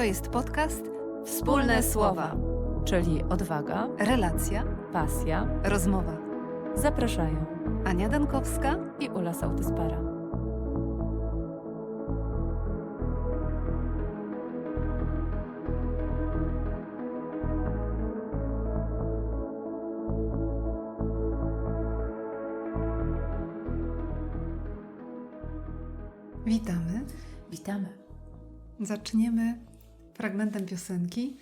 To jest podcast Wspólne Słowa. czyli odwaga, Relacja, pasja. rozmowa. Zapraszają Ania Dankowska. i Ula Sautyspara. Witamy. Witamy. Zaczniemy fragmentem piosenki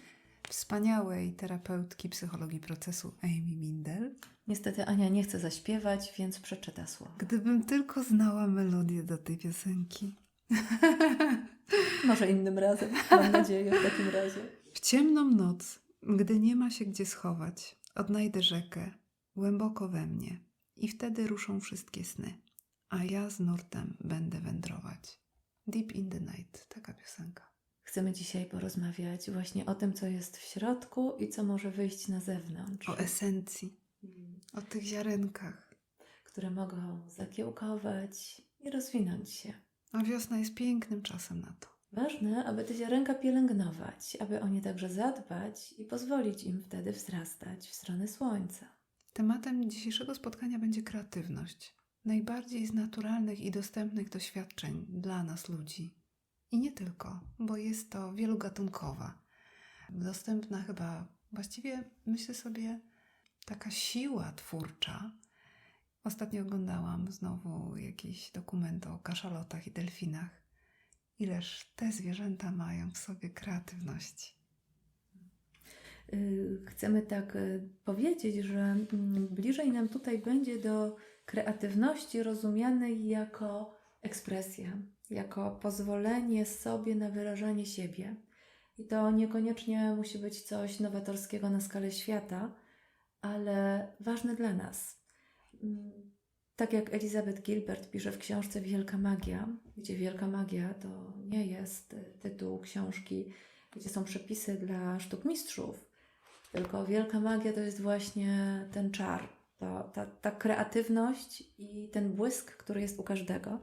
wspaniałej terapeutki psychologii procesu Amy Mindel. Niestety Ania nie chce zaśpiewać, więc przeczyta słowo. Gdybym tylko znała melodię do tej piosenki. Może innym razem, mam nadzieję w takim razie. W ciemną noc, gdy nie ma się gdzie schować, odnajdę rzekę głęboko we mnie i wtedy ruszą wszystkie sny, a ja z nurtem będę wędrować. Deep in the night, taka piosenka. Chcemy dzisiaj porozmawiać właśnie o tym, co jest w środku i co może wyjść na zewnątrz. O esencji, o tych ziarenkach. Które mogą zakiełkować i rozwinąć się. A wiosna jest pięknym czasem na to. Ważne, aby te ziarenka pielęgnować, aby o nie także zadbać i pozwolić im wtedy wzrastać w stronę słońca. Tematem dzisiejszego spotkania będzie kreatywność. Najbardziej z naturalnych i dostępnych doświadczeń dla nas ludzi. I nie tylko, bo jest to wielogatunkowa. Dostępna chyba, właściwie myślę sobie, taka siła twórcza. Ostatnio oglądałam znowu jakiś dokument o kaszalotach i delfinach. Ileż te zwierzęta mają w sobie kreatywności. Y, Chcemy tak y, powiedzieć, że mm, bliżej nam tutaj będzie do kreatywności rozumianej jako ekspresja, jako pozwolenie sobie na wyrażanie siebie. I to niekoniecznie musi być coś nowatorskiego na skalę świata, ale ważne dla nas. Tak jak Elizabeth Gilbert pisze w książce Wielka Magia, gdzie Wielka Magia to nie jest tytuł książki, gdzie są przepisy dla sztukmistrzów, tylko wielka magia to jest właśnie ten czar, to, ta, ta kreatywność i ten błysk, który jest u każdego.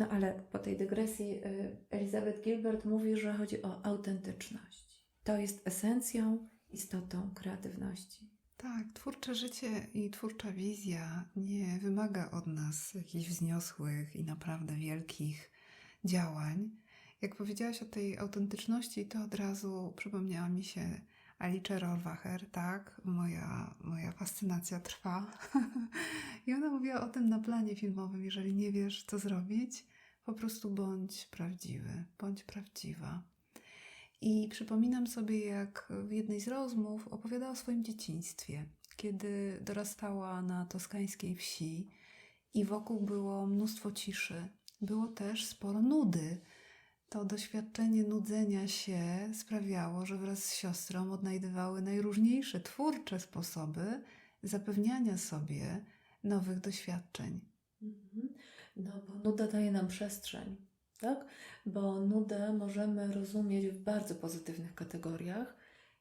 No ale po tej dygresji y, Elizabeth Gilbert mówi, że chodzi o autentyczność. To jest esencją, istotą kreatywności. Tak, twórcze życie i twórcza wizja nie wymaga od nas jakichś wzniosłych i naprawdę wielkich działań. Jak powiedziałaś o tej autentyczności, to od razu przypomniała mi się Alice Rohrwacher, tak, moja, moja fascynacja trwa. I ona mówiła o tym na planie filmowym, jeżeli nie wiesz, co zrobić, po prostu bądź prawdziwy, bądź prawdziwa. I przypominam sobie, jak w jednej z rozmów opowiadała o swoim dzieciństwie, kiedy dorastała na toskańskiej wsi i wokół było mnóstwo ciszy. Było też sporo nudy. To doświadczenie nudzenia się sprawiało, że wraz z siostrą odnajdywały najróżniejsze twórcze sposoby zapewniania sobie nowych doświadczeń. Mhm. No bo nuda daje nam przestrzeń, tak? Bo nudę możemy rozumieć w bardzo pozytywnych kategoriach,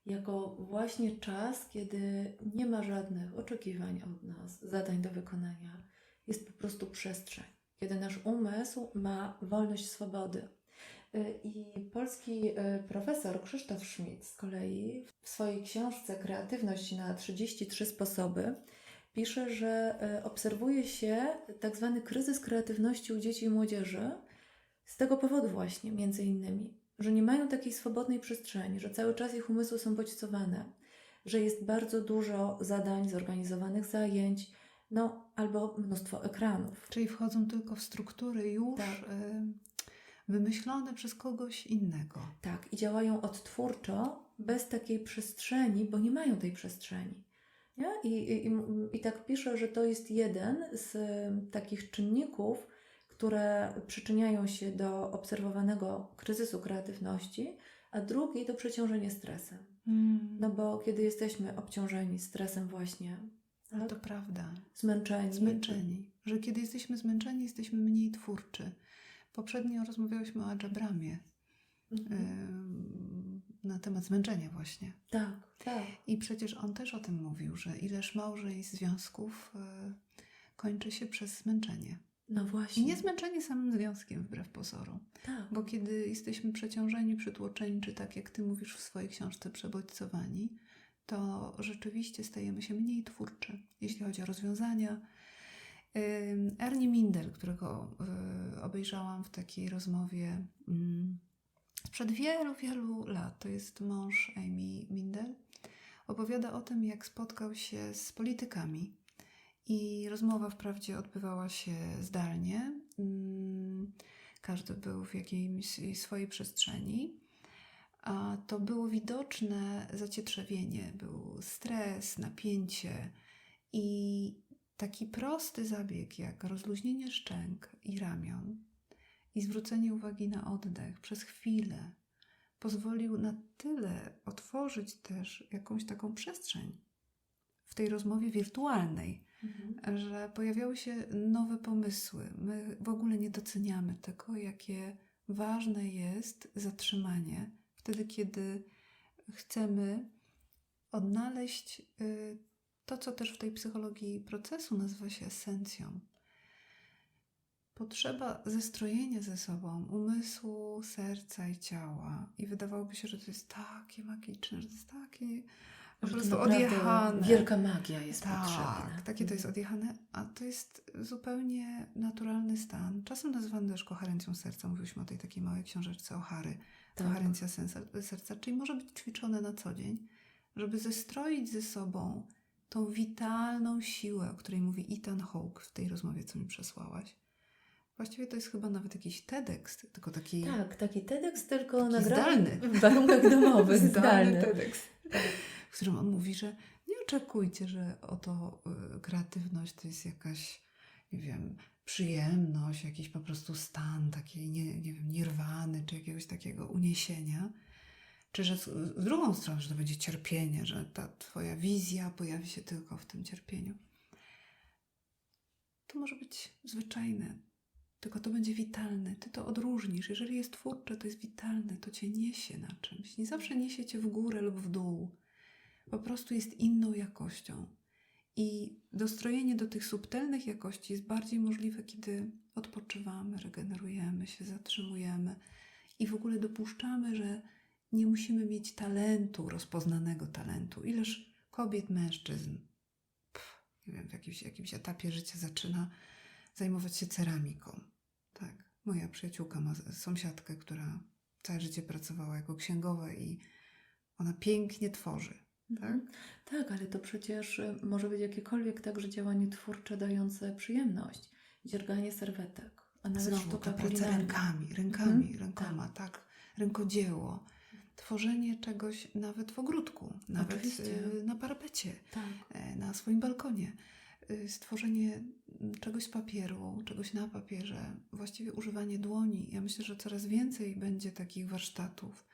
jako właśnie czas, kiedy nie ma żadnych oczekiwań od nas, zadań do wykonania. Jest po prostu przestrzeń, kiedy nasz umysł ma wolność swobody. Y, I polski y, profesor Krzysztof Schmidt z kolei w swojej książce Kreatywność na 33 sposoby pisze, że e, obserwuje się tak zwany kryzys kreatywności u dzieci i młodzieży z tego powodu właśnie, między innymi, że nie mają takiej swobodnej przestrzeni, że cały czas ich umysły są bodźcowane, że jest bardzo dużo zadań, zorganizowanych zajęć, no albo mnóstwo ekranów. Czyli wchodzą tylko w struktury już Tak. y, wymyślone przez kogoś innego. Tak, i działają odtwórczo, bez takiej przestrzeni, bo nie mają tej przestrzeni. Nie? I, i, i, tak pisze, że to jest jeden z takich czynników, które przyczyniają się do obserwowanego kryzysu kreatywności, a drugi to przeciążenie stresem. Mm. No bo kiedy jesteśmy obciążeni stresem właśnie, Ale tak? to prawda. zmęczeni, Zmęczeni. Że kiedy jesteśmy zmęczeni, jesteśmy mniej twórczy. Poprzednio rozmawiałyśmy o Adżabramie Mhm. ym, na temat zmęczenia właśnie. Tak, tak. I przecież on też o tym mówił, że ileż małżeństw związków y, kończy się przez zmęczenie. No właśnie. I nie zmęczenie samym związkiem wbrew pozorom. Tak. Bo kiedy jesteśmy przeciążeni, przytłoczeni, czy tak jak ty mówisz w swojej książce, przebodźcowani, to rzeczywiście stajemy się mniej twórczy, jeśli chodzi o rozwiązania. Ernie Mindel, którego y, obejrzałam w takiej rozmowie mm, sprzed wielu, wielu lat, to jest mąż Amy Mindel, opowiada o tym, jak spotkał się z politykami. I rozmowa wprawdzie odbywała się zdalnie. Mm, Każdy był w jakiejś swojej przestrzeni. A to było widoczne zacietrzewienie, był stres, napięcie i taki prosty zabieg jak rozluźnienie szczęk i ramion i zwrócenie uwagi na oddech przez chwilę pozwolił na tyle otworzyć też jakąś taką przestrzeń w tej rozmowie wirtualnej, Mhm. że pojawiały się nowe pomysły. My w ogóle nie doceniamy tego, jakie ważne jest zatrzymanie wtedy, kiedy chcemy odnaleźć y, to, co też w tej psychologii procesu nazywa się esencją. Potrzeba zestrojenia ze sobą umysłu, serca i ciała. I wydawałoby się, że to jest takie magiczne, że to jest takie po prostu odjechane. Wielka magia jest Tak, potrzebna. takie to jest Mhm. odjechane, a to jest zupełnie naturalny stan. Czasem nazywany też koherencją serca. Mówiliśmy o tej takiej małej książeczce o Hary. Tak. Koherencja serca, czyli może być ćwiczone na co dzień, żeby zestroić ze sobą tą witalną siłę, o której mówi Ethan Hawke w tej rozmowie, co mi przesłałaś. Właściwie to jest chyba nawet jakiś TEDx, tylko taki Tak, taki TEDx, tylko Taki nagrany zdalny. w warunkach domowych, zdalny. TEDx, w którym on mówi, że nie oczekujcie, że oto y, kreatywność to jest jakaś, nie wiem, przyjemność, jakiś po prostu stan takiej, nie, nie wiem, nirwany, czy jakiegoś takiego uniesienia. Czy że z, z drugą stroną, że to będzie cierpienie, że ta twoja wizja pojawi się tylko w tym cierpieniu. To może być zwyczajne, tylko to będzie witalne. Ty to odróżnisz. Jeżeli jest twórcze, to jest witalne, to cię niesie na czymś. Nie zawsze niesie cię w górę lub w dół. Po prostu jest inną jakością. I dostrojenie do tych subtelnych jakości jest bardziej możliwe, kiedy odpoczywamy, regenerujemy się, zatrzymujemy i w ogóle dopuszczamy, że nie musimy mieć talentu, rozpoznanego talentu. Ileż kobiet, mężczyzn, pff, nie wiem, w jakimś, jakimś etapie życia zaczyna zajmować się ceramiką. Tak. Moja przyjaciółka ma sąsiadkę, która całe życie pracowała jako księgowa i ona pięknie tworzy. Tak? Mhm. Tak, ale to przecież y, może być jakiekolwiek także działanie twórcze dające przyjemność. Dzierganie serwetek, a nawet Znowu sztuka ta praca rękami, rękami, Mhm, rękoma, tak. Rękodzieło. Tworzenie czegoś nawet w ogródku, nawet Oczywiście. y, na parapecie, Tak. e, na swoim balkonie. Y, Stworzenie czegoś z papieru, czegoś na papierze, właściwie używanie dłoni. Ja myślę, że coraz więcej będzie takich warsztatów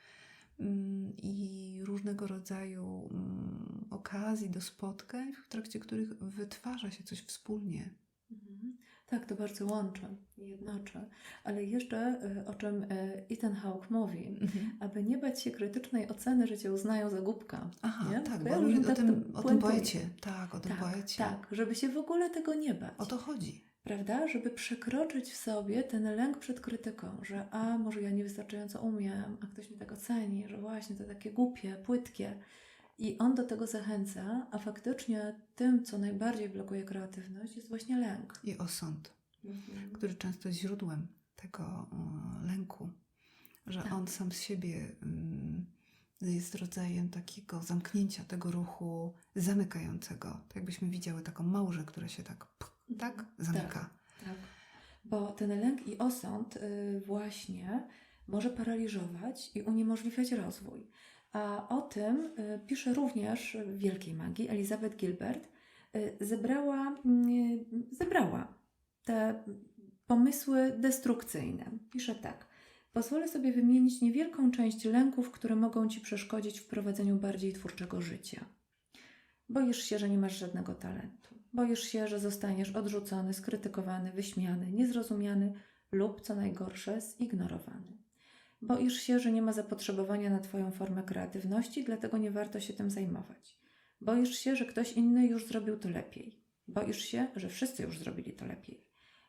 mm, i różnego rodzaju mm, okazji do spotkań, w trakcie których wytwarza się coś wspólnie. Mhm. Tak, to bardzo łączy jednoczy. Ale jeszcze y, o czym y, Ethan Hawke mówi, aby nie bać się krytycznej oceny, że cię uznają za głupka. Aha, nie? tak, bo ja o tak tym, o tym poecie. Tak, o tym Tak, poecie. tak, żeby się w ogóle tego nie bać. O to chodzi. Prawda? Żeby przekroczyć w sobie ten lęk przed krytyką, że a może ja niewystarczająco umiem, a ktoś mnie tak oceni, że właśnie to takie głupie, płytkie. I on do tego zachęca, a faktycznie tym, co najbardziej blokuje kreatywność, jest właśnie lęk. I osąd, Mhm. który często jest źródłem tego e, lęku, że Tak. on sam z siebie mm, jest rodzajem takiego zamknięcia tego ruchu zamykającego. Tak jakbyśmy widziały taką małżę, która się tak, pch, tak zamyka. Tak. Bo ten lęk i osąd y, właśnie może paraliżować i uniemożliwiać rozwój. A o tym y, pisze również Wielkiej Magii Elizabeth Gilbert. y, Zebrała, y, zebrała te pomysły destrukcyjne. Pisze tak. Pozwolę sobie wymienić niewielką część lęków, które mogą Ci przeszkodzić w prowadzeniu bardziej twórczego życia. Boisz się, że nie masz żadnego talentu. Boisz się, że zostaniesz odrzucony, skrytykowany, wyśmiany, niezrozumiany lub, co najgorsze, zignorowany. Boisz się, że nie ma zapotrzebowania na Twoją formę kreatywności, dlatego nie warto się tym zajmować. Boisz się, że ktoś inny już zrobił to lepiej. Boisz się, że wszyscy już zrobili to lepiej.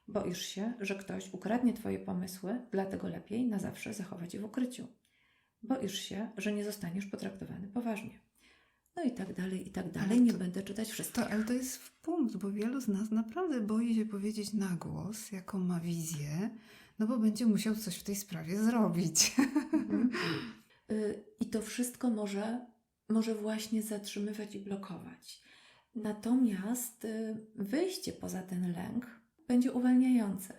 Boisz się, że ktoś ukradnie Twoje pomysły, dlatego lepiej na zawsze zachować je w ukryciu. Boisz się, że nie zostaniesz potraktowany poważnie. No i tak dalej, i tak dalej. Ale Nie to- będę czytać wszystkich. To, ale to jest w punkt, bo wielu z nas naprawdę boi się powiedzieć na głos, jaką ma wizję, no bo będzie musiał coś w tej sprawie zrobić. Mhm. Y, I to wszystko może, może właśnie zatrzymywać i blokować. Natomiast y, wyjście poza ten lęk będzie uwalniające.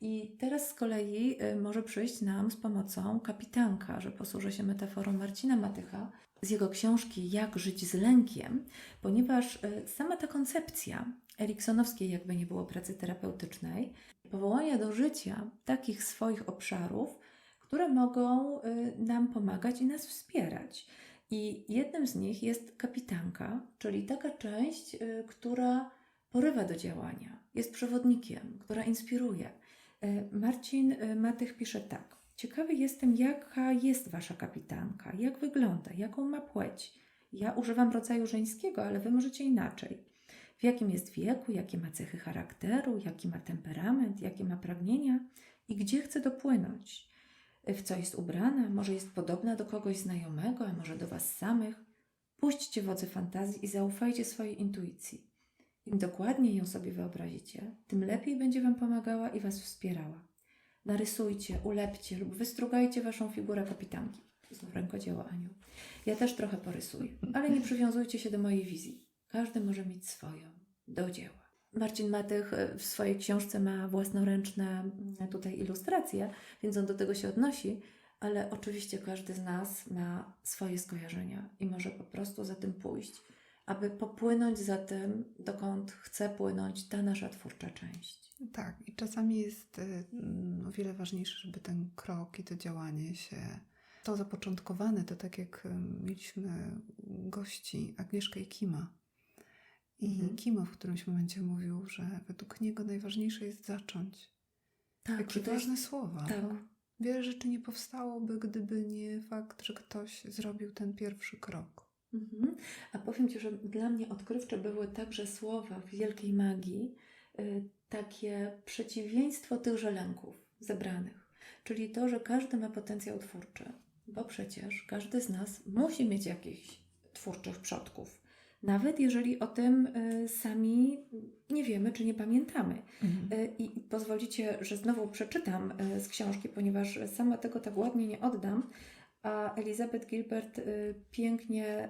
I teraz z kolei y, może przyjść nam z pomocą kapitanka, że posłużę się metaforą Marcina Matycha z jego książki Jak żyć z lękiem, ponieważ sama ta koncepcja eriksonowskiej, jakby nie było pracy terapeutycznej, powołania do życia takich swoich obszarów, które mogą y, nam pomagać i nas wspierać. I jednym z nich jest kapitanka, czyli taka część, y, która porywa do działania, jest przewodnikiem, która inspiruje. Y, Marcin Matych pisze tak. Ciekawy jestem, jaka jest wasza kapitanka, jak wygląda, jaką ma płeć. Ja używam rodzaju żeńskiego, ale wy możecie inaczej. W jakim jest wieku, jakie ma cechy charakteru, jaki ma temperament, jakie ma pragnienia i gdzie chce dopłynąć w co jest ubrana, może jest podobna do kogoś znajomego, a może do Was samych. Puśćcie wodze fantazji i zaufajcie swojej intuicji. Im dokładniej ją sobie wyobrazicie, tym lepiej będzie Wam pomagała i Was wspierała. Narysujcie, ulepcie lub wystrugajcie Waszą figurę kapitanki. Znów rękodzieło, Aniu. Ja też trochę porysuję, ale nie przywiązujcie się do mojej wizji. Każdy może mieć swoją. Do dzieła. Marcin Matych e, w swojej książce ma własnoręczne mm, tutaj ilustracje, więc on do tego się odnosi, ale oczywiście każdy z nas ma swoje skojarzenia i może po prostu za tym pójść, aby popłynąć za tym, dokąd chce płynąć ta nasza twórcza część. Tak, i czasami jest y, mm, o wiele ważniejsze, żeby ten krok i to działanie się, to zapoczątkowane, to tak jak mieliśmy gości Agnieszkę i Kima. I Mhm. Kimo w którymś momencie mówił, że według niego najważniejsze jest zacząć. Tak, Jakie to jest- ważne słowa. tak. bo Wiele rzeczy nie powstałoby, gdyby nie fakt, że ktoś zrobił ten pierwszy krok. Mhm. A powiem Ci, że dla mnie odkrywcze były także słowa w Wielkiej Magii, y, takie przeciwieństwo tychże lęków zebranych. Czyli to, że każdy ma potencjał twórczy, bo przecież każdy z nas musi mieć jakichś twórczych przodków. Nawet jeżeli o tym y, sami nie wiemy czy nie pamiętamy. Y, I pozwolicie, że znowu przeczytam y, z książki, ponieważ sama tego tak ładnie nie oddam. A Elizabeth Gilbert pięknie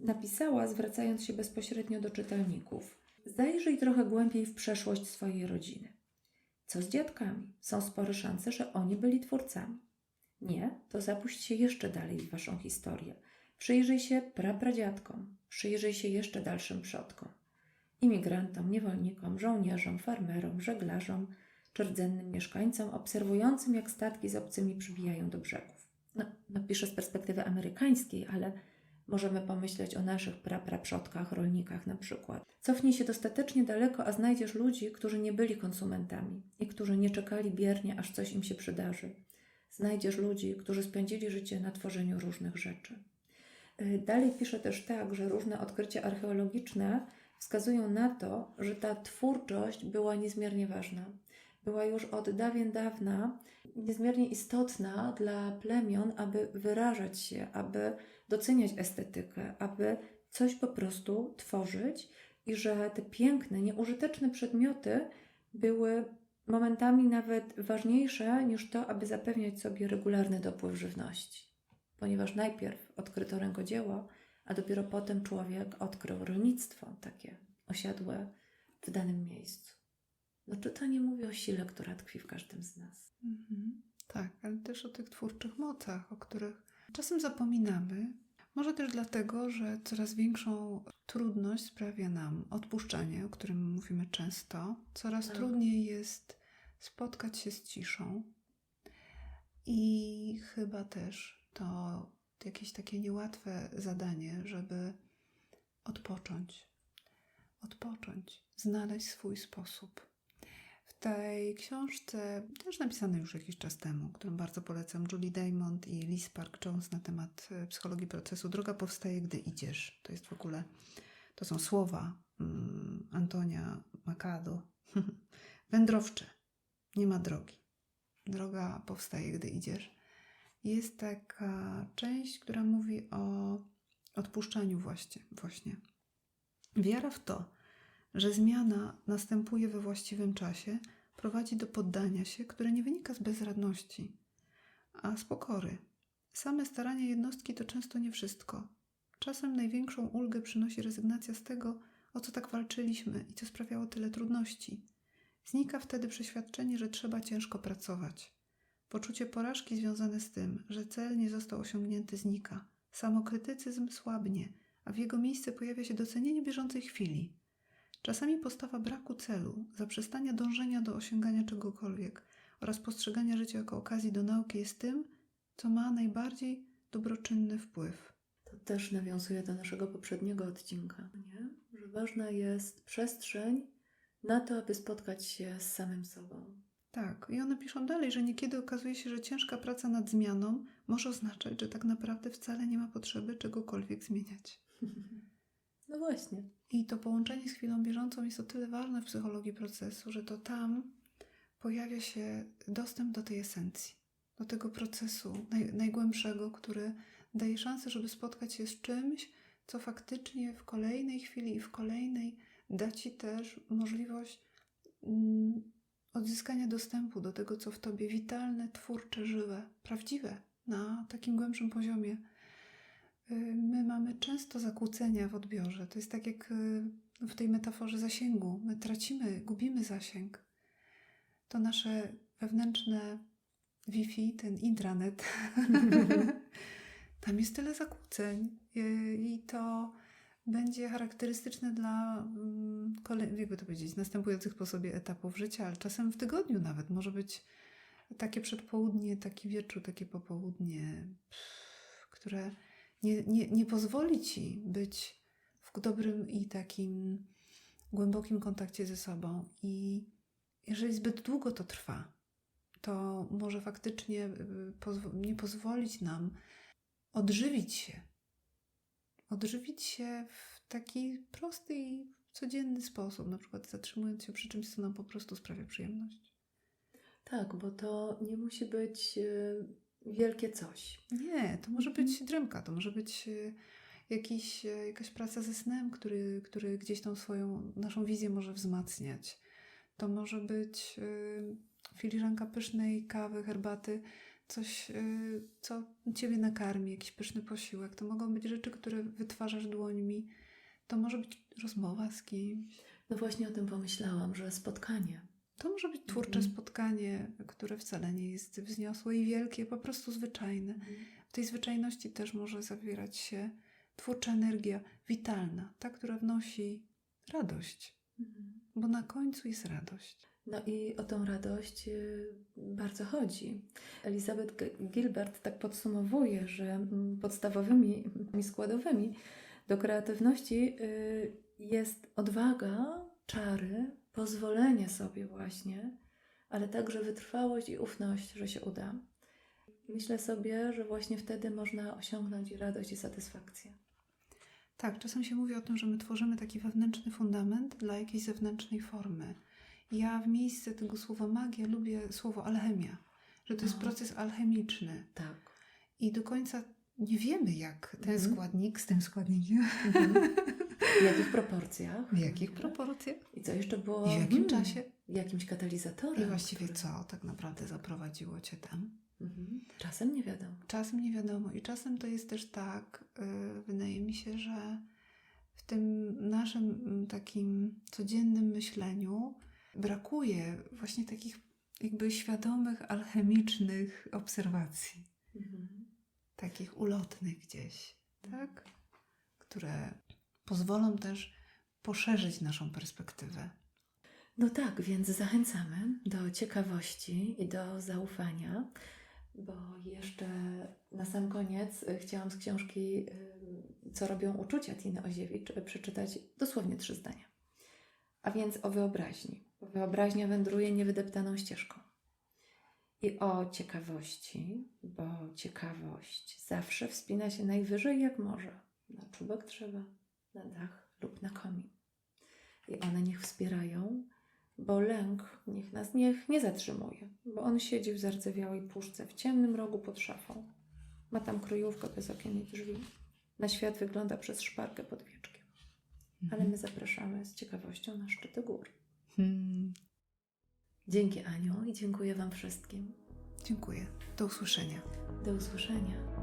napisała, zwracając się bezpośrednio do czytelników. Zajrzyj trochę głębiej w przeszłość swojej rodziny. Co z dziadkami? Są spore szanse, że oni byli twórcami. Nie, to zapuść się jeszcze dalej w waszą historię. Przyjrzyj się prapradziadkom, przyjrzyj się jeszcze dalszym przodkom imigrantom, niewolnikom, żołnierzom, farmerom, żeglarzom czy rdzennym mieszkańcom obserwującym, jak statki z obcymi przybijają do brzegów. No, no piszę z perspektywy amerykańskiej, ale możemy pomyśleć o naszych prapraprzodkach, rolnikach na przykład. Cofnij się dostatecznie daleko, a znajdziesz ludzi, którzy nie byli konsumentami i którzy nie czekali biernie, aż coś im się przydarzy. Znajdziesz ludzi, którzy spędzili życie na tworzeniu różnych rzeczy. Y, Dalej pisze też tak, że różne odkrycia archeologiczne wskazują na to, że ta twórczość była niezmiernie ważna. Była już od dawien dawna niezmiernie istotna dla plemion, aby wyrażać się, aby doceniać estetykę, aby coś po prostu tworzyć i że te piękne, nieużyteczne przedmioty były momentami nawet ważniejsze niż to, aby zapewniać sobie regularny dopływ żywności. Ponieważ najpierw odkryto rękodzieło, a dopiero potem człowiek odkrył rolnictwo takie osiadłe w danym miejscu. No czy to nie mówi o sile, która tkwi w każdym z nas? Mhm. Tak, ale też o tych twórczych mocach, o których czasem zapominamy. Może też dlatego, że coraz większą trudność sprawia nam odpuszczanie, o którym mówimy często. Coraz Tak. trudniej jest spotkać się z ciszą. I chyba też to jakieś takie niełatwe zadanie, żeby odpocząć. Odpocząć, znaleźć swój sposób. W tej książce, też napisanej już jakiś czas temu, którą bardzo polecam, Julie Diamond i Liz Park Jones na temat e, psychologii procesu, droga powstaje, gdy idziesz. To jest w ogóle, to są słowa mm, Antonia Macado, wędrowcze. Nie ma drogi. Droga powstaje, gdy idziesz. Jest taka część, która mówi o odpuszczaniu właśnie. właśnie. Wiara w to, że zmiana następuje we właściwym czasie, prowadzi do poddania się, które nie wynika z bezradności, a z pokory. Same starania jednostki to często nie wszystko. Czasem największą ulgę przynosi rezygnacja z tego, o co tak walczyliśmy i co sprawiało tyle trudności. Znika wtedy przeświadczenie, że trzeba ciężko pracować. Poczucie porażki związane z tym, że cel nie został osiągnięty, znika. Samokrytycyzm słabnie, a w jego miejsce pojawia się docenienie bieżącej chwili. Czasami postawa braku celu, zaprzestania dążenia do osiągania czegokolwiek oraz postrzegania życia jako okazji do nauki jest tym, co ma najbardziej dobroczynny wpływ. To też nawiązuje do naszego poprzedniego odcinka, nie? że ważna jest przestrzeń na to, aby spotkać się z samym sobą. Tak, i one piszą dalej, że niekiedy okazuje się, że ciężka praca nad zmianą może oznaczać, że tak naprawdę wcale nie ma potrzeby czegokolwiek zmieniać. No właśnie. I to połączenie z chwilą bieżącą jest o tyle ważne w psychologii procesu, że to tam pojawia się dostęp do tej esencji, do tego procesu naj, najgłębszego, który daje szansę, żeby spotkać się z czymś, co faktycznie w kolejnej chwili i w kolejnej da ci też możliwość mm, odzyskania dostępu do tego, co w tobie witalne, twórcze, żywe, prawdziwe na takim głębszym poziomie. Y, My mamy często zakłócenia w odbiorze. To jest tak jak y, w tej metaforze zasięgu. My tracimy, gubimy zasięg. To nasze wewnętrzne Wi-Fi, ten intranet, tam jest tyle zakłóceń y, i to będzie charakterystyczne dla mm, jakby to powiedzieć, następujących po sobie etapów życia, ale czasem w tygodniu nawet może być takie przedpołudnie, taki wieczór, takie popołudnie, które nie, nie, nie pozwoli ci być w dobrym i takim głębokim kontakcie ze sobą. I jeżeli zbyt długo to trwa, to może faktycznie y, nie pozwolić nam odżywić się. Odżywić się w taki prosty i codzienny sposób, na przykład zatrzymując się przy czymś, co nam po prostu sprawia przyjemność. Tak, bo to nie musi być y, wielkie coś. Nie, to może Mhm. być drymka, to może być e, jakiś, e, jakaś praca ze snem, który, który gdzieś tą swoją naszą wizję może wzmacniać. To może być filiżanka pysznej kawy, herbaty, coś, e, co ciebie nakarmi, jakiś pyszny posiłek. To mogą być rzeczy, które wytwarzasz dłońmi. To może być rozmowa z kimś. No właśnie o tym pomyślałam, że spotkanie. To może być twórcze Mhm. spotkanie, które wcale nie jest wzniosłe i wielkie, po prostu zwyczajne. W tej zwyczajności też może zawierać się twórcza energia witalna, ta, która wnosi radość, Mhm. bo na końcu jest radość. No i o tą radość y, bardzo chodzi. Elizabeth Gilbert tak podsumowuje, że mm, podstawowymi mm, składowymi do kreatywności y, jest odwaga, czary, pozwolenie sobie właśnie, ale także wytrwałość i ufność, że się uda. Myślę sobie, że właśnie wtedy można osiągnąć radość i satysfakcję. Tak, czasem się mówi o tym, że my tworzymy taki wewnętrzny fundament dla jakiejś zewnętrznej formy. Ja w miejsce tego słowa magia lubię słowo alchemia, że to jest proces alchemiczny Tak. i do końca nie wiemy, jak ten Mhm. składnik z tym składnikiem, W jakich proporcjach? w jakich proporcjach I co jeszcze było? i w jakim Hmm, czasie. Jakimś katalizatorem. I właściwie który- co tak naprawdę zaprowadziło cię tam? Mhm. Czasem nie wiadomo. Czasem nie wiadomo. I czasem to jest też tak, yy, wydaje mi się, że w tym naszym mm, takim codziennym myśleniu brakuje właśnie takich jakby świadomych, alchemicznych obserwacji, Mhm. takich ulotnych gdzieś, tak? Które pozwolą też poszerzyć naszą perspektywę. No tak, więc zachęcamy do ciekawości i do zaufania, bo jeszcze na sam koniec y, chciałam z książki y, Co robią uczucia Tiny Oziewicz y, przeczytać dosłownie trzy zdania. A więc o wyobraźni. Wyobraźnia wędruje niewydeptaną ścieżką. I o ciekawości, bo ciekawość zawsze wspina się najwyżej jak może na czubek drzewa, na dach lub na komin. I one niech wspierają, bo lęk niech nas niech nie zatrzymuje, bo on siedzi w zardzewiałej puszce w ciemnym rogu pod szafą. Ma tam kryjówkę bez okien i drzwi. Na świat wygląda przez szparkę pod wieczkiem. Ale my mhm. zapraszamy z ciekawością na szczyty gór. Hmm. Dzięki Aniu i dziękuję Wam wszystkim. Dziękuję. Do usłyszenia. Do usłyszenia.